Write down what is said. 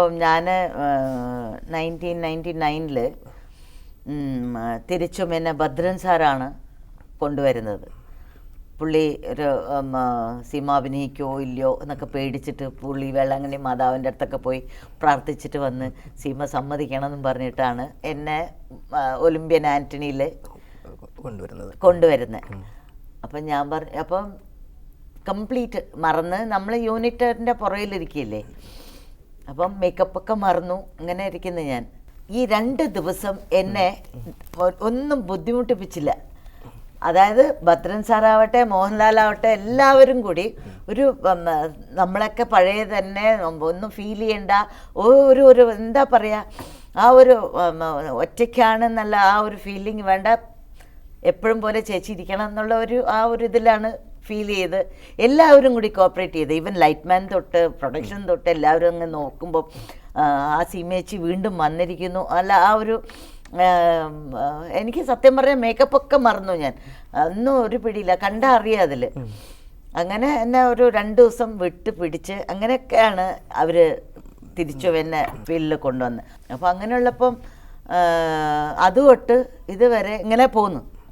ഞാൻ nineteen ninety നയനിൽ തിരിച്ചും എന്നെ ഭദ്രൻ സാറാണ് കൊണ്ടുവരുന്നത്. പുള്ളി ഒരു സിനിമ അഭിനയിക്കോ ഇല്ലയോ എന്നൊക്കെ പേടിച്ചിട്ട് പുള്ളി വേളാങ്കണ്ണി മാതാവിന്റെ അടുത്തൊക്കെ പോയി പ്രാർത്ഥിച്ചിട്ട് വന്ന് സീമ സമ്മതിക്കണം എന്നും പറഞ്ഞിട്ടാണ് എന്നെ ഒലിമ്പ്യൻ ഒളിമ്പ്യൻ ആന്റണിയിൽ കൊണ്ടുവരുന്നത്. കൊണ്ടുവരുന്നത് അപ്പം ഞാൻ പറഞ്ഞു അപ്പം കംപ്ലീറ്റ് മറന്ന് നമ്മൾ യൂണിറ്റിന്റെ പുറകിലിരിക്കില്ലേ? അപ്പം മേക്കപ്പ് ഒക്കെ മറന്നു. അങ്ങനെ ഇരിക്കുന്നു ഞാൻ. ഈ രണ്ട് ദിവസം എന്നെ ഒന്നും ബുദ്ധിമുട്ടിപ്പിച്ചില്ല. അതായത് ഭദ്രൻ സാറാവട്ടെ മോഹൻലാൽ ആവട്ടെ എല്ലാവരും കൂടി ഒരു നമ്മളൊക്കെ പഴയ തന്നെ ഒന്നും ഫീൽ ചെയ്യണ്ട. ഒരു ഒരു എന്താ പറയുക ആ ഒരു ഒറ്റയ്ക്കാണെന്നല്ല ആ ഒരു ഫീലിംഗ് വേണ്ട. എപ്പോഴും പോലെ ചേച്ചി ഇരിക്കണം എന്നുള്ള ഒരു ആ ഒരു ഇതിലാണ് ഫീൽ ചെയ്ത് എല്ലാവരും കൂടി കോപ്പറേറ്റ് ചെയ്ത്. ഈവൻ ലൈറ്റ്മാൻ തൊട്ട് പ്രൊഡക്ഷൻ തൊട്ട് എല്ലാവരും അങ്ങ് നോക്കുമ്പോൾ ആ സിമേച്ചി വീണ്ടും വന്നിരിക്കുന്നു. അല്ല ആ ഒരു എനിക്ക് സത്യം പറഞ്ഞാൽ മേക്കപ്പ് ഒക്കെ മറന്നു ഞാൻ. ഒന്നും ഒരു പിടിയില്ല. കണ്ടാ അറിയാം അതിൽ അങ്ങനെ എന്നെ ഒരു രണ്ട് ദിവസം വിട്ട് പിടിച്ച് അങ്ങനെയൊക്കെയാണ് അവർ തിരിച്ചു എന്നെ ഫീൽഡിൽ കൊണ്ടുവന്ന്. അപ്പോൾ അങ്ങനെയുള്ളപ്പം അതുകൊട്ട് അത് ഇതുവരെ ഇങ്ങനെ പോന്നു.